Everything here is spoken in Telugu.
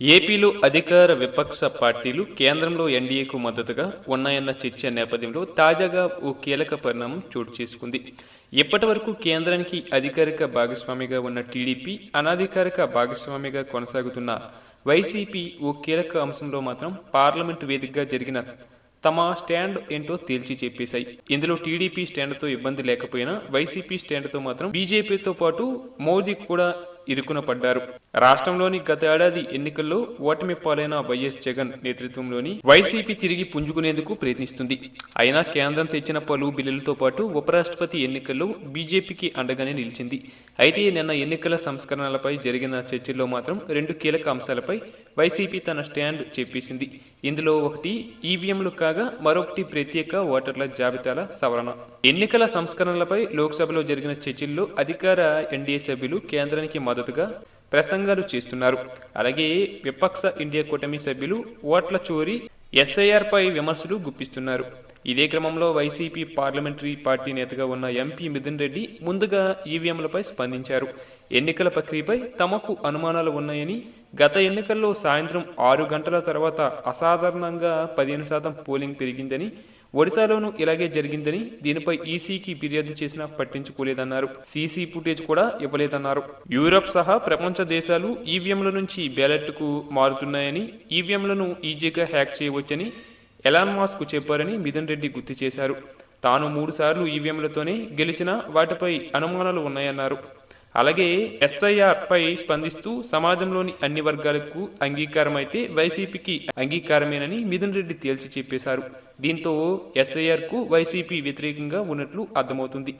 ఏపీలో అధికార విపక్ష పార్టీలు కేంద్రంలో ఎన్డీఏకు మద్దతుగా ఉన్నాయన్న చర్చ నేపథ్యంలో తాజాగా ఓ కీలక పరిణామం చోటు చేసుకుంది. ఇప్పటి వరకు కేంద్రానికి అధికారిక భాగస్వామిగా ఉన్న టీడీపీ అనధికారిక భాగస్వామిగా కొనసాగుతున్న వైసీపీ ఓ కీలక అంశంలో మాత్రం పార్లమెంటు వేదికగా జరిగిన తమ స్టాండ్ ఏంటో తేల్చి చెప్పేశాయి. ఇందులో టీడీపీ స్టాండ్తో ఇబ్బంది లేకపోయినా వైసీపీ స్టాండ్తో మాత్రం బీజేపీతో పాటు మోదీ కూడా ఇరుకున పడ్డారు. రాష్ట్రంలోని గత ఏడాది ఎన్నికల్లో ఓటమి పాలైన వైఎస్ జగన్ నేతృత్వంలోని వైసీపీ తిరిగి పుంజుకునేందుకు ప్రయత్నిస్తుంది. అయినా కేంద్రం తెచ్చిన పలు బిల్లులతో పాటు ఉపరాష్ట్రపతి ఎన్నికల్లో బీజేపీకి అండగానే నిలిచింది. అయితే నిన్న ఎన్నికల సంస్కరణలపై జరిగిన చర్చల్లో మాత్రం రెండు కీలక అంశాలపై వైసీపీ తన స్టాండ్ చెప్పేసింది. ఇందులో ఒకటి ఈవీఎంలు కాగా మరొకటి ప్రత్యేక ఓటర్ల జాబితాల సవరణ. ఎన్నికల సంస్కరణలపై లోక్సభలో జరిగిన చర్చల్లో అధికార ఎన్డీఏ సభ్యులు కేంద్రానికి మద్దతుగా ప్రసంగాలు చేస్తున్నారు. అలాగే విపక్ష ఇండియా కూటమి సభ్యులు ఓట్ల చోరీ ఎస్ఐఆర్ పై విమర్శలు గుప్పిస్తున్నారు. ఇదే క్రమంలో వైసీపీ పార్లమెంటరీ పార్టీ నేతగా ఉన్న ఎంపీ మిథున్ రెడ్డి ముందుగా ఈవీఎంలపై స్పందించారు. ఎన్నికల ప్రక్రియపై తమకు అనుమానాలు ఉన్నాయని గత ఎన్నికల్లో సాయంత్రం ఆరు గంటల తర్వాత అసాధారణంగా పదిహేను శాతం పోలింగ్ పెరిగిందని ఒడిశాలోనూ ఇలాగే జరిగిందని దీనిపై ఈసీకి ఫిర్యాదు చేసినా పట్టించుకోలేదన్నారు. సీసీ ఫుటేజ్ కూడా ఇవ్వలేదన్నారు. యూరప్ సహా ప్రపంచ దేశాలు ఈవీఎంల నుంచి బ్యాలెట్కు మారుతున్నాయని ఈవీఎంలను ఈజీగా హ్యాక్ చేయవచ్చని ఎలాన్ మాస్క్ చెప్పారని మిథున్ రెడ్డి గుర్తు చేశారు. తాను మూడుసార్లు ఈవీఎంలతోనే గెలిచినా వాటిపై అనుమానాలు ఉన్నాయన్నారు. అలాగే ఎస్ఐఆర్ పై స్పందిస్తూ సమాజంలోని అన్ని వర్గాలకు అంగీకారం అయితే వైసీపీకి అంగీకారమేనని మిథున్ రెడ్డి తేల్చి చెప్పేశారు. దీంతో ఎస్ఐఆర్కు వైసీపీ వ్యతిరేకంగా ఉన్నట్లు అర్థమవుతుంది.